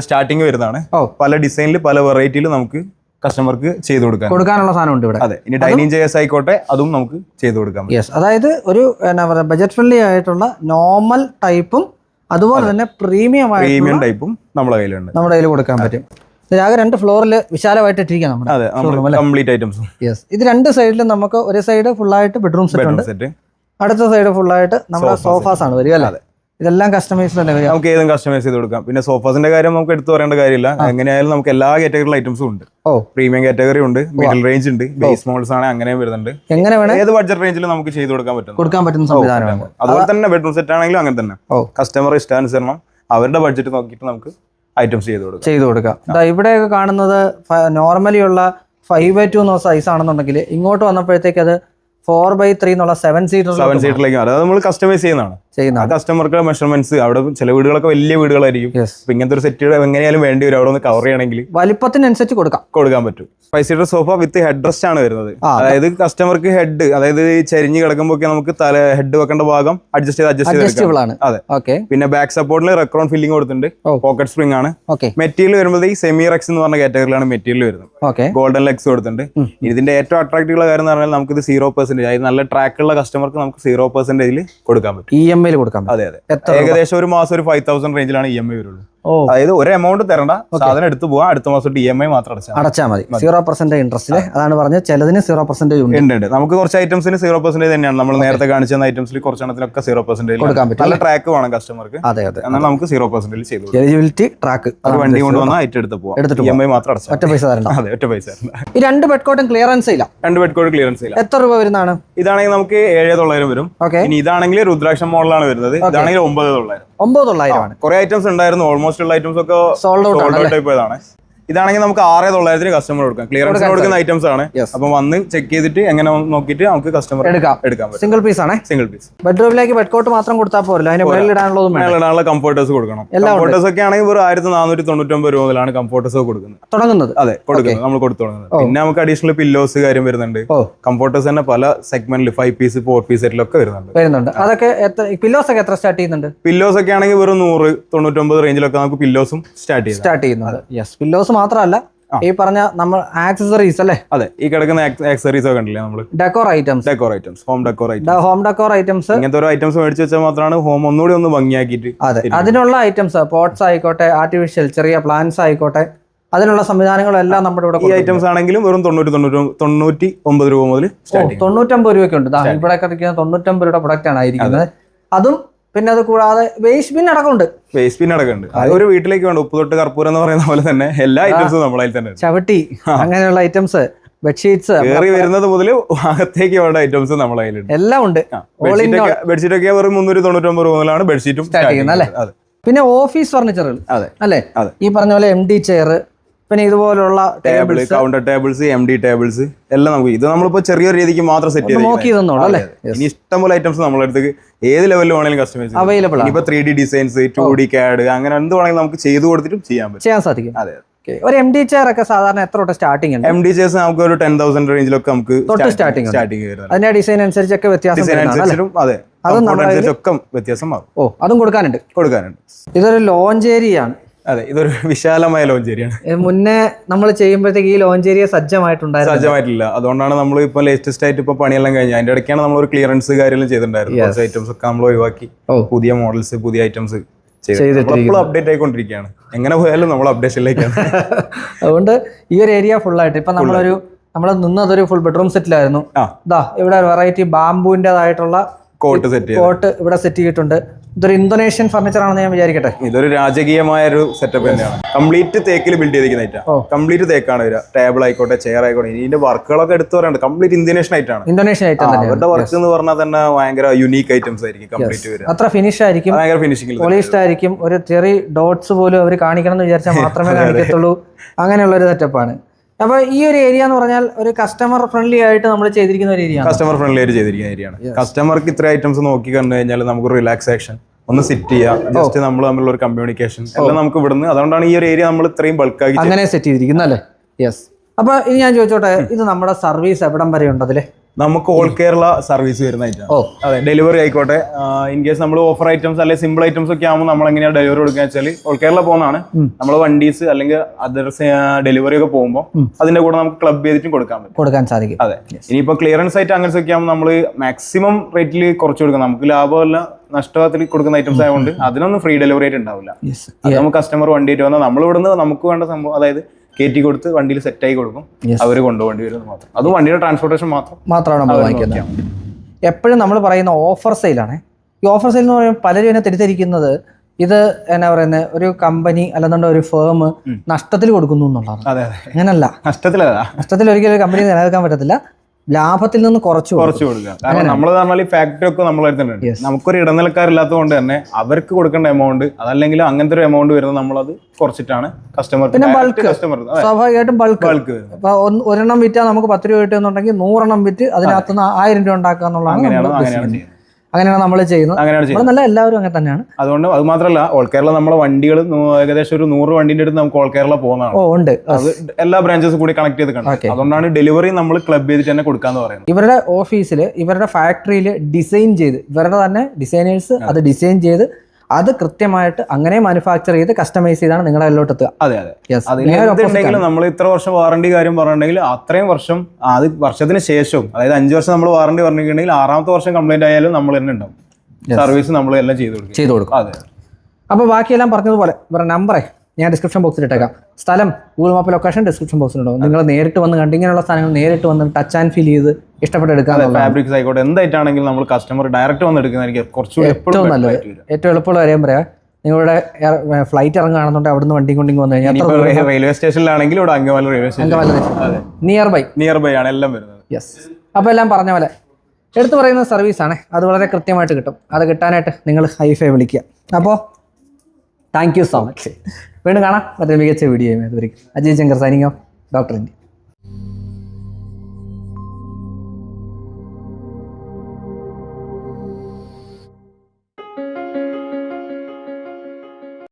സ്റ്റാർട്ടിങ് വരുന്നതാണ്. പല ഡിസൈനിൽ പല വെറൈറ്റിയിൽ നമുക്ക് കസ്റ്റമർക്ക് ചെയ്തു കൊടുക്കാൻ. കൊടുക്കാനുള്ള സാധനം ഉണ്ട് ഇവിടെ. അതെ ഇനി ഡൈനിങ് ചെയർസ് ആയിക്കോട്ടെ അതും നമുക്ക് ചെയ്തു കൊടുക്കാം യെസ് അതായത് ഒരു എന്നാ പറയുക ബജറ്റ് ഫ്രണ്ട്ലി ആയിട്ടുള്ള നോർമൽ ടൈപ്പും അതുപോലെ തന്നെ പ്രീമിയം പ്രീമിയം ടൈപ്പും നമ്മുടെ കയ്യിലുണ്ട്. നമ്മുടെ കയ്യിൽ കൊടുക്കാൻ പറ്റും. ഇതിലാകെ രണ്ട് ഫ്ലോറിൽ വിശാലമായിട്ട് ഇട്ടിരിക്കാം നമ്മുടെ കംപ്ലീറ്റ് ഐറ്റംസ് യെസ് ഇത് രണ്ട് സൈഡിലും നമുക്ക് ഒരു സൈഡ് ഫുള്ളായിട്ട് ബെഡ്റൂം സെറ്റ് ഉണ്ട്. അടുത്ത സൈഡ് ഫുള്ളായിട്ട് നമ്മുടെ സോഫാസ് ആണ് വരിക അല്ലേ? ഇതെല്ലാം കസ്റ്റമൈസ് തന്നെ നമുക്ക് ഏതും കസ്റ്റമൈസ് ചെയ്ത് കൊടുക്കാം. പിന്നെ സോഫാസിന്റെ കാര്യം നമുക്ക് എടുത്തു പറയേണ്ട കാര്യമില്ല. എങ്ങനെയായാലും നമുക്ക് എല്ലാ കാറ്റഗറിയിലും ഐറ്റംസും ഉണ്ട്. ഓ. പ്രീമിയം കാറ്റഗറി ഉണ്ട് മിഡിൽ റേഞ്ച് ഉണ്ട് ബേസ് മോഡൽസ് ആണ് അങ്ങനെയും വരുന്നുണ്ട്. എങ്ങനെ വേണം? ഏത് ബഡ്ജറ്റ് റേഞ്ചിൽ നമുക്ക് ചെയ്ത് കൊടുക്കാൻ പറ്റും കൊടുക്കാൻ പറ്റുന്ന സംവിധാനമാണ് അതുപോലെ തന്നെ ബെഡ്റൂം സെറ്റ് ആണെങ്കിലും അങ്ങനെ തന്നെ. ഓ. കസ്റ്റമർ ഇഷ്ടാനുസരണം അവരുടെ ബഡ്ജറ്റ് നോക്കിയിട്ട് നമുക്ക് ഐറ്റംസ് ചെയ്ത് കൊടുക്കാം. ചെയ്ത് കൊടുക്കാം. ഇവിടെയൊക്കെ കാണുന്നത് നോർമലി ഉള്ള ഫൈവ് ബൈ ടു എന്ന സൈസ് ആണെന്നുണ്ടെങ്കിൽ ഇങ്ങോട്ട് വന്നപ്പോഴത്തേക്ക് അത് ഫോർ ബൈ ത്രീ എന്നുള്ള സെവൻ സീറ്റർ സെവൻ സീറ്റിലേക്ക് അത് നമ്മൾ കസ്റ്റമൈസ് ചെയ്യുന്നതാണ്. ആ ചെയ്യുന്നതാണ് കസ്റ്റമർക്ക് മെഷർമെന്റ്സ് അവിടെ ചില വീടുകളൊക്കെ വലിയ വീടുകളായിരിക്കും. അപ്പൊ ഇങ്ങനത്തെ ഒരു സെറ്റ് എങ്ങനെയാലും വേണ്ടി വരും. അവിടെ ഒന്ന് കവർ ചെയ്യണമെങ്കിൽ. വലിപ്പത്തിനനുസരിച്ച് കൊടുക്കാം. കൊടുക്കാൻ പറ്റും. Five seater sofa with head rest ആണ് വരുന്നത്. അതായത് കസ്റ്റമർക്ക് ഹെഡ് അതായത് ചരിഞ്ഞ് കിടക്കുമ്പോൾ നമുക്ക് തല ഹെഡ് വെക്കേണ്ട ഭാഗം അഡ്ജസ്റ്റ് ചെയ്ത് അഡ്ജസ്റ്റ് ചെയ്ത് അതെ. ഓക്കെ പിന്നെ ബാക്ക് സപ്പോർട്ടിൽ റെക്രോൺ ഫില്ലിംഗ് കൊടുത്തിട്ടുണ്ട്. പോക്കറ്റ് സ്പ്രിംഗ് ആണ്. ഓക്കെ മെറ്റീരിയൽ വരുമ്പോൾ ഈ സെമി റെക്സ് എന്ന് പറഞ്ഞ കാറ്റഗറിയിലാണ് മെറ്റീരിയൽ വരുന്നത്. ഓക്കെ ഗോൾഡൻ ലെഗ്സ് കൊടുത്തിട്ടുണ്ട്. ഇതിന്റെ ഏറ്റവും അട്രാക്റ്റീവ് ഉള്ള കാര്യം എന്ന് പറഞ്ഞാൽ നമുക്ക് ഇത് സീറോ പെർസെന്റേജ് അതായത് നല്ല ട്രാക്ക് ഉള്ള കസ്റ്റമർക്ക് നമുക്ക് സീറോ പെർസെന്റേജിൽ കൊടുക്കാൻ പറ്റും. ഇ എം ഐയിൽ കൊടുക്കാം അതെ അതെ. ഏകദേശം ഒരു മാസം ഒരു ഫൈവ് തൗസൻഡ് റേഞ്ചിലാണ് ഇ എം ഐ വരുള്ളൂ. ഓ. അതായത് ഒരു എമൗണ്ട് തരണ്ട. സാധനം എടുത്തു പോവാ അടുത്ത മാസം ഇ എം ഐ മാത്രം അടച്ചാൽ അടച്ചാൽ മതി. സീറോ പെർസെന്റ് ഇൻട്രസ്റ്റ് അതാണ് പറഞ്ഞത്. ചിലതിന് സീറോ പെർസെന്റേജ് ഉണ്ട്. ഉണ്ട് നമുക്ക് കുറച്ച് ഐറ്റംസിന് സീറോ പെർസെന്റേജ് തന്നെയാണ്. നമ്മൾ നേരത്തെ കാണിച്ച ഐറ്റംസിൽ കുറച്ചെണ്ണത്തിനൊക്കെ സീറോ പെർസെന്റേജ് കൊടുക്കാൻ പറ്റും നല്ല ട്രാക്ക് വേണം കസ്റ്റമർക്ക് അതെ അതെ എന്നാൽ നമുക്ക് സീറോ പെർസെന്റേജ് ചെയ്തു. എലിജിബിലിറ്റി ട്രാക്ക് അത് വണ്ടി കൊണ്ടുവന്ന ഐറ്റം എടുത്ത് പോവാം. എടുത്തിട്ട് ഇ എം ഐ മാത്രം അടച്ചാൽ ഒറ്റ പൈസ തരണ്ട. അതെ ഒറ്റ പൈസ ഈ രണ്ട് ബെഡ്കോട്ടും ക്ലിയറൻസ് ഇല്ല. രണ്ട് ബെഡ് കോഡ് ക്ലിയറൻസ് ഇല്ല. എത്ര രൂപ വരുന്നതാണ്? ഇതാണെങ്കിൽ നമുക്ക് ഏഴ് തൊള്ളായിരം വരും. ഇനി ഇതാണെങ്കിൽ രുദ്രാക്ഷം മോഡലാണ് വരുന്നത്. ഇതാണെങ്കിൽ ഒമ്പത് തൊള്ളായിരം. ഒമ്പത് തൊള്ളായിരം ആണ് കുറെ ഐറ്റംസ് ഉണ്ടായിരുന്നു. ഓൾമോസ്റ്റ് ഉള്ള ഐറ്റംസ് ഒക്കെ സോൾഡ് ഔട്ട് ഔട്ട് ആയിപ്പോയതാണ് ഇതാണെങ്കിൽ നമുക്ക് ആറ് തൊള്ളായിരത്തിന് കസ്റ്റമർ കൊടുക്കാം. ക്ലിയറൻസ് കൊടുക്കുന്ന ഐറ്റംസ് ആണ്. അപ്പൊ വന്ന് ചെക്ക് ചെയ്തിട്ട് എങ്ങനെ നോക്കിയിട്ട് നമുക്ക് കസ്റ്റമർ എടുക്കാം. എടുക്കാം സിംഗിൾ പീസ് ആണ്. സിംഗിൾ പീസ് ബെഡ്റൂമിലേക്ക് ബെഡ്കോട്ട് മാത്രം കൊടുത്താൽ പോരല്ലോ. അതിന് മുകളിൽ ഇടാനുള്ളതും വേണം മേളിടാനുള്ള കംഫോർട്ടേഴ്സ് കൊടുക്കണം. കംഫർട്ടേഴ്സ് ഒക്കെ ആണെങ്കിൽ വെറും ആയിരത്തി നാനൂറ്റി തൊണ്ണൂറ്റൊമ്പത് രൂപ മുതലാണ് കംഫോർട്ടേഴ്സ് കൊടുക്കുന്നത്. തുടങ്ങുന്നത്. അതെ കൊടുക്കുന്നത്. നമ്മൾ കൊടുത്തു തുടങ്ങുന്നത്. പിന്നെ നമുക്ക് അഡീഷണൽ പില്ലോസ് കാര്യം വരുന്നുണ്ട്. കംഫർട്ടേഴ്സ് കംഫോർട്ടേഴ്സ് തന്നെ പല സെഗ്മെന്റിൽ ഫൈവ് പീസ് ഫോർ പീസ് സെറ്റിലൊക്കെ വരുന്നുണ്ട്. വരുന്നുണ്ട്. അതൊക്കെ പില്ലോസ് ഒക്കെ എത്ര സ്റ്റാർട്ട് ചെയ്യുന്നുണ്ട്? പില്ലോസ് ഒക്കെ ആണെങ്കിൽ വെറും നൂറ് തൊണ്ണൂറ്റൊമ്പത് റേഞ്ചിലൊക്കെ നമുക്ക് പില്ലോസും സ്റ്റാർട്ട് ചെയ്യും സ്റ്റാർട്ട് ചെയ്യുന്നുണ്ട്. യെസ് പില്ലോസ് മാത്രമല്ല ഈ പറഞ്ഞ നമ്മൾ ആക്സസറീസ് അല്ലേ? അതെ ഈ കിടക്കുന്ന ആക്സസറീസ് ഒക്കെ ഉണ്ടല്ലേ നമ്മൾ decor items decor items home decor items home decor items ഇങ്ങനത്തെ ഒരു ഐറ്റംസ് മേടിച്ച് വെച്ചാൽ മാത്രമാണ് ഹോം ഒന്നുകൂടി ഒന്ന് ഭംഗിയാക്കിയിട്ട് അതെ അതിനുള്ള ഐറ്റംസ് പോട്ട്സ് ആയിക്കോട്ടെ ആർട്ടിഫിഷ്യൽ ചെറിയ പ്ലാന്റ്സ് ആയിക്കോട്ടെ അതിനുള്ള സംവിധാനങ്ങളെല്ലാം നമ്മുടെ ഇവിടെ ഈ ഐറ്റംസ് ആണെങ്കിലും വെറും തൊണ്ണൂറ്റി തൊണ്ണൂറ്റി തൊണ്ണൂറ്റി ഒമ്പത് രൂപ മുതൽ തൊണ്ണൂറ്റമ്പത് രൂപയ്ക്ക് ഉണ്ട്. ദാ ഇവിടെ കിടക്കുന്ന തൊണ്ണൂറ്റമ്പത് രൂപയുടെ പ്രൊഡക്റ്റ് ആണ് ആയിരിക്കുന്നത്. അതും പിന്നെ അത് കൂടാതെ വേസ്റ്റ് ബിൻ അടക്കമുണ്ട്. വേസ്റ്റ് ബിൻ അടക്കമുണ്ട്. ഒരു വീട്ടിലേക്ക് വേണ്ട. ഉപ്പ് തൊട്ട് കർപ്പൂരം എന്ന് പറയുന്ന പോലെ തന്നെ എല്ലാ ഐറ്റംസും നമ്മളതിൽ തന്നെ ചവിട്ടി അങ്ങനെയുള്ള ഐറ്റംസ് ബെഡ്ഷീറ്റ്സ് കയറി വരുന്നത് മുതൽ അകത്തേക്ക് വേണ്ട ഐറ്റംസ് നമ്മളെ കയ്യിലുണ്ട്. എല്ലാം ഉണ്ട്. ബെഡ്ഷീറ്റ് ഒക്കെ വെറും മുന്നൂറ്റി തൊണ്ണൂറ്റൊമ്പത് മുതലാണ് ബെഡ്ഷീറ്റും സ്റ്റാർട്ട് ചെയ്യുന്നത് അല്ലേ? പിന്നെ ഓഫീസ് ഫർണിച്ചറുകൾ അതെ. അല്ലേ? ഈ പറഞ്ഞ പോലെ എം ഡി ചെയർ പിന്നെ ഇതുപോലുള്ള table counter tables M D tables എല്ലാം നമുക്ക് ഇത് നമ്മളിപ്പോ ചെറിയൊരു രീതിക്ക് മാത്രം സെറ്റ് ചെയ്ത് നോക്കി തന്നോളൂ അല്ലേ? ഇനി ഇഷ്ടംപോലെ ഐറ്റംസ് നമ്മളെ അടുത്ത് ഏത് ലെവലിൽ വേണമെങ്കിലും കസ്റ്റമൈസ് അവൈലബിൾ ആണ്. ഇനിയിപ്പോ three D designs two D CAD അങ്ങനെ എന്ത് വേണമെങ്കിലും നമുക്ക് ചെയ്തു കൊടുത്തിട്ടും ചെയ്യാൻ പറ്റും. ചെയ്യാൻ സാധിക്കും. അതെ ഒരു എം ഡി ചെയർ ഒക്കെ സാധാരണ എത്ര തൊട്ട് സ്റ്റാർട്ടിംഗ് ഉണ്ട്? എം ഡി ചെയർസ് നമുക്ക് ഒരു ടെൻ തൗസൻഡ് റേഞ്ചിലൊക്കെ നമുക്ക് തൊട്ട് സ്റ്റാർട്ടിംഗ് സ്റ്റാർട്ടിംഗ് അതിന്റെ ഡിസൈൻ അനുസരിച്ചൊക്കെ വ്യത്യാസം ഡിസൈൻ അതെ. അതും നമ്മുടെ വ്യത്യാസം മാറും. ഓ അതും കൊടുക്കാനുണ്ട്. കൊടുക്കാനുണ്ട്. ഇതൊരു ലോഞ്ച് ഏരിയയാണ് അതെ ഇതൊരു വിശാലമായ ലോഞ്ചേരിയാണ് ഏരിയയാണ് മുന്നേ നമ്മൾ ചെയ്യുമ്പോഴത്തേക്ക് ഈ ലോഞ്ച് ഏരിയ സജ്ജമായിട്ടുണ്ടായിരുന്നു സജ്ജമായിട്ടില്ല. അതുകൊണ്ടാണ് നമ്മൾ ഇപ്പൊ ലേറ്റസ്റ്റ് ആയിട്ട് ഇപ്പൊ പണിയെല്ലാം കഴിഞ്ഞു അതിന്റെ ഇടയ്ക്കാണ് നമ്മൾ ഒരു ക്ലിയറൻസ് കാര്യമെല്ലാം ചെയ്തിട്ടുണ്ടായിരുന്നു കുറച്ച് ഐറ്റംസ് ഒക്കെ നമ്മൾ ഒഴിവാക്കി. പുതിയ മോഡൽസ് പുതിയ ഐറ്റംസ് അപ്ഡേറ്റ് ആയിക്കൊണ്ടിരിക്കുകയാണ്. എങ്ങനെ പോയാലും നമ്മൾ അപ്ഡേഷനിലേക്കാണ് അതുകൊണ്ട് ഈ ഒരു ഏരിയ ഫുൾ ആയിട്ട് ഇപ്പൊ നമ്മളൊരു നമ്മൾ നിന്നതൊരു ഫുൾ ബെഡ്റൂം സെറ്റിലായിരുന്നു ഇതാ ഇവിടെ വെറൈറ്റി ബാംബുവിന്റെതായിട്ടുള്ള കോട്ട് സെറ്റ് കോട്ട് ഇവിടെ സെറ്റ് ചെയ്തിട്ടുണ്ട്. ഇതൊരു ഇന്തോനേഷ്യൻ ഫർണിച്ചർ ആണെന്ന് ഞാൻ വിചാരിക്കട്ടെ. ഇതൊരു രാജകീയമായ ഒരു സെറ്റപ്പ് തന്നെയാണ്. കംപ്ലീറ്റ് തേക്കിൽ ബിൽഡ് ചെയ്തിരിക്കുന്ന ഐറ്റം കംപ്ലീറ്റ് തേക്കാണ് വരിക ടേബിൾ ആയിക്കോട്ടെ ചെയർ ആയിക്കോട്ടെ ഇതിന്റെ വർക്കുകളൊക്കെ എടുത്തു പറയാനുണ്ട്. കംപ്ലീറ്റ് ഇന്തോനേഷ്യൻ ആയിട്ടാണ് ഇന്തോനേഷ്യൻ ഐറ്റം അവരുടെ വർക്ക് എന്ന് പറഞ്ഞാൽ തന്നെ ഭയങ്കര യുണീക്ക് ഐറ്റംസ് ആയിരിക്കും കംപ്ലീറ്റ് വരിക അത്ര ഫിനിഷ് ആയിരിക്കും. ഭയങ്കര ഫിനിഷിംഗ് പോളിഷ്ഡ് ആയിരിക്കും. ഒരു ചെറിയ ഡോട്ട്സ് പോലും അവർ കാണിക്കണം എന്ന് വിചാരിച്ചാൽ മാത്രമേ കാണിക്കത്തുള്ളൂ. അങ്ങനെയുള്ള ഒരു സെറ്റപ്പാണ് അപ്പൊ ഈ ഒരു ഏരിയ എന്ന് പറഞ്ഞാൽ ഒരു കസ്റ്റമർ ഫ്രണ്ട്ലി ആയിട്ട് നമ്മൾ ചെയ്തിരിക്കുന്ന ഒരു ഏരിയ കസ്റ്റമർ ഫ്രണ്ട്ലി ആയിട്ട് ചെയ്തിരിക്കുന്ന ഏരിയയാണ് കസ്റ്റമർക്ക് ഇത്ര ഐറ്റംസ് നോക്കി കണ്ടു കഴിഞ്ഞാൽ നമുക്ക് റിലാക്സേഷൻ ഒന്ന് സിറ്റ് ചെയ്യാം. ജസ്റ്റ് നമ്മൾ തമ്മിലുള്ള ഒരു കമ്മ്യൂണിക്കേഷൻ എല്ലാം നമുക്ക് ഇവിടുന്ന് അതുകൊണ്ടാണ് ഈ ഒരു ഏരിയ നമ്മൾ ഇത്രയും ബൾക്കാക്കി അങ്ങനെ സെറ്റ് ചെയ്തിരിക്കുന്നല്ലേ യെസ് അപ്പൊ ഇനി ഞാൻ ചോദിച്ചോട്ടെ ഇത് നമ്മുടെ സർവീസ് എവിടം വരെ ഉണ്ട് അതിൽ നമുക്ക് ഓൾ കേരള സർവീസ് വരുന്ന ഐറ്റം അതെ ഡെലിവറി ആയിക്കോട്ടെ. ഇൻ കേസ് നമ്മൾ ഓഫർ ഐറ്റംസ് അല്ലെങ്കിൽ സിമ്പിൾ ഐറ്റംസ് ഒക്കെ ആകുമ്പോൾ നമ്മൾ എങ്ങനെയാണ് ഡെലിവറി കൊടുക്കുക വെച്ചാൽ ഓൾ കേരള പോകുന്നതാണ്. നമ്മൾ വണ്ടീസ് അല്ലെങ്കിൽ അതർ ഡെലിവറി ഒക്കെ പോകുമ്പോൾ അതിന്റെ കൂടെ നമുക്ക് ക്ലബ് ചെയ്തിട്ടും കൊടുക്കാൻ പറ്റും. കൊടുക്കാൻ സാധിക്കും. അതെ. ഇനിയിപ്പോ ക്ലിയറൻസ് ആയിട്ട് അങ്ങനത്തെ ഒക്കെ ആകുമ്പോൾ നമ്മൾ മാക്സിമം റേറ്റിൽ കുറച്ച് കൊടുക്കാം. നമുക്ക് ലാഭമല്ല നഷ്ടത്തിൽ കൊടുക്കുന്ന ഐറ്റംസ് ആയതുകൊണ്ട് അതിനൊന്നും ഫ്രീ ഡെലിവറി ആയിട്ട് ഉണ്ടാവില്ല. അത് നമുക്ക് കസ്റ്റമർ വണ്ടിയിട്ട് വന്നാൽ നമ്മൾ ഇവിടുന്ന് നമുക്ക് വേണ്ട സംഭവം അതായത് കയറ്റി കൊടുത്ത് വണ്ടിയിൽ സെറ്റ് ആയി കൊടുക്കും. അവർ കൊണ്ടുപോകേണ്ടി വരും മാത്രം. അത് വണ്ടിയുടെ ട്രാൻസ്പോർട്ടേഷൻ മാത്രം. മാത്രമാണ് നമ്മൾ വാങ്ങിക്കുന്നത്. എപ്പോഴും നമ്മൾ പറയുന്ന ഓഫർ സെയിലാണ് ഈ ഓഫർ സെയിൽ എന്ന് പറയുമ്പോൾ പലരും എന്നെ തെറ്റിദ്ധരിക്കുന്നത് ഇത് എന്നാ പറയുന്നത് ഒരു കമ്പനി അല്ലെന്നുണ്ടെങ്കിൽ ഒരു ഫേം നഷ്ടത്തിൽ കൊടുക്കുന്നു എന്നുള്ളതാണ്. അങ്ങനല്ല. നഷ്ടത്തിൽ നഷ്ടത്തിൽ ഒരിക്കലും ഒരു കമ്പനി നിലനിൽക്കാൻ പറ്റത്തില്ല. ലാഭത്തിൽ നിന്ന് കുറച്ച്. കുറച്ച് കൊടുക്കുക. കാരണം നമ്മൾ പറഞ്ഞാൽ ഈ ഫാക്ടറി ഒക്കെ നമ്മൾ എടുത്തിട്ടുണ്ട് നമുക്കൊരു ഇടനിലക്കാരില്ലാത്തത് കൊണ്ട് തന്നെ അവർക്ക് കൊടുക്കേണ്ട എമൗണ്ട് അതല്ലെങ്കിൽ അങ്ങനത്തെ ഒരു എമൗണ്ട് വരുന്നത് നമ്മളത് കുറച്ചിട്ടാണ് കസ്റ്റമർ പിന്നെ ബൾക്ക് കസ്റ്റമർ സ്വാഭാവികമായിട്ടും ബൾക്ക് ബൾക്ക് ഒരെണ്ണം വിറ്റാൽ നമുക്ക് പത്ത് രൂപ കിട്ടുന്നുണ്ടെങ്കിൽ നൂറെണ്ണം വിറ്റ് അതിനകത്തുനിന്ന് ആയിരം രൂപ ഉണ്ടാക്കുക എന്നുള്ളതാണ് അങ്ങനെയാണ് അങ്ങനെയാണ് നമ്മൾ ചെയ്യുന്നത്. അങ്ങനെയാണ് നല്ല എല്ലാവരും അങ്ങനെ തന്നെയാണ്. അതുകൊണ്ട് അത് മാത്രമല്ല ഓൾ കേരള നമ്മളെ വണ്ടികൾ ഏകദേശം ഒരു നൂറ് വണ്ടിന്റെ അടുത്ത് നമുക്ക് ഓൾ കേരള പോകുന്നതാണ്. ഓ ഉണ്ട്. അത് എല്ലാ ബ്രാഞ്ചസും കൂടി കണക്ട് ചെയ്ത് കണ്ടത് അതുകൊണ്ടാണ് ഡെലിവറി നമ്മൾ ക്ലബ് ചെയ്തിട്ട് തന്നെ കൊടുക്കാന്ന് പറയുന്നത്. ഇവരുടെ ഓഫീസിൽ ഇവരുടെ ഫാക്ടറിയിൽ ഡിസൈൻ ചെയ്ത് ഇവരുടെ തന്നെ ഡിസൈനേഴ്സ് അത് ഡിസൈൻ ചെയ്ത് അത് കൃത്യമായിട്ട് അങ്ങനെ മാനുഫാക്ചർ ചെയ്ത് കസ്റ്റമൈസ് ചെയ്താണ് നിങ്ങളുടെ കയ്യിലോട്ട് എത്തുക. അതെ അതെ. നമ്മൾ ഇത്ര വർഷം വാറണ്ടി കാര്യം പറഞ്ഞിട്ടുണ്ടെങ്കിൽ അത്രയും വർഷം അത് വർഷത്തിന് ശേഷവും അതായത് അഞ്ച് വർഷം നമ്മൾ വാറണ്ടി പറഞ്ഞിട്ടുണ്ടെങ്കിൽ ആറാമത്തെ വർഷം കംപ്ലൈന്റ് ആയാലും നമ്മൾ തന്നെ ഉണ്ടാവും. സർവീസ് നമ്മൾ എല്ലാം ചെയ്തു കൊടുക്കും. ചെയ്തു കൊടുക്കും. അതെ. അപ്പോൾ ബാക്കിയെല്ലാം പറഞ്ഞതുപോലെ ഇവരുടെ നമ്പറേ ഞാൻ ഡിസ്ക്രിപ്ഷൻ ബോക്സിൽ ഇട്ടേക്കാം സ്ഥലം ഗൂഗിൾ മാപ്പ് ലൊക്കേഷൻ ഡിസ്ക്രിപ്ഷൻ ബോക്സിൽ ബോക്സിലുണ്ടാവും നിങ്ങൾ നേരിട്ട് വന്ന് കണ്ട് ഇങ്ങനെയുള്ള സാധനങ്ങൾ നേരിട്ട് വന്ന് ടച്ച് ആൻഡ് ഫീൽ ചെയ്ത് ഇഷ്ടപ്പെട്ട് എടുക്കാൻ ഫാബ്രിക്സ് ആയിക്കോട്ടെ എന്തായിട്ടാണെങ്കിലും നമ്മൾ കസ്റ്റമർ ഡയറക്റ്റ് വന്ന് എടുക്കുന്നതായിരിക്കും. കുറച്ചുകൂടി ഏറ്റവും നല്ലത്. ഏറ്റവും എളുപ്പമുള്ള കാര്യം പറയാം. നിങ്ങളുടെ ഫ്ലൈറ്റ് ഇറങ്ങുകയാണെന്നുണ്ടെങ്കിൽ അവിടുന്ന് വണ്ടി കൊണ്ടിങ്ങ് വന്നു കഴിഞ്ഞാൽ റെയിൽവേ സ്റ്റേഷനിലാണെങ്കിൽ ഇവിടെ Angamaly railway station. Near by near by ആണ് എല്ലാം വരുന്നത്. യെസ് അപ്പോൾ എല്ലാം പറഞ്ഞ പോലെ എടുത്തു പറയുന്ന സർവീസാണ് അത് വളരെ കൃത്യമായിട്ട് കിട്ടും. അത് കിട്ടാനായിട്ട് നിങ്ങൾ ഹൈഫൈ വിളിക്കുക. അപ്പോൾ താങ്ക് യു സോ മച്ച് വീണ്ടും കാണാം. മറ്റൊരു മികച്ച വീഡിയോ അതുവരെയും Ajay Shankar signing off doctor India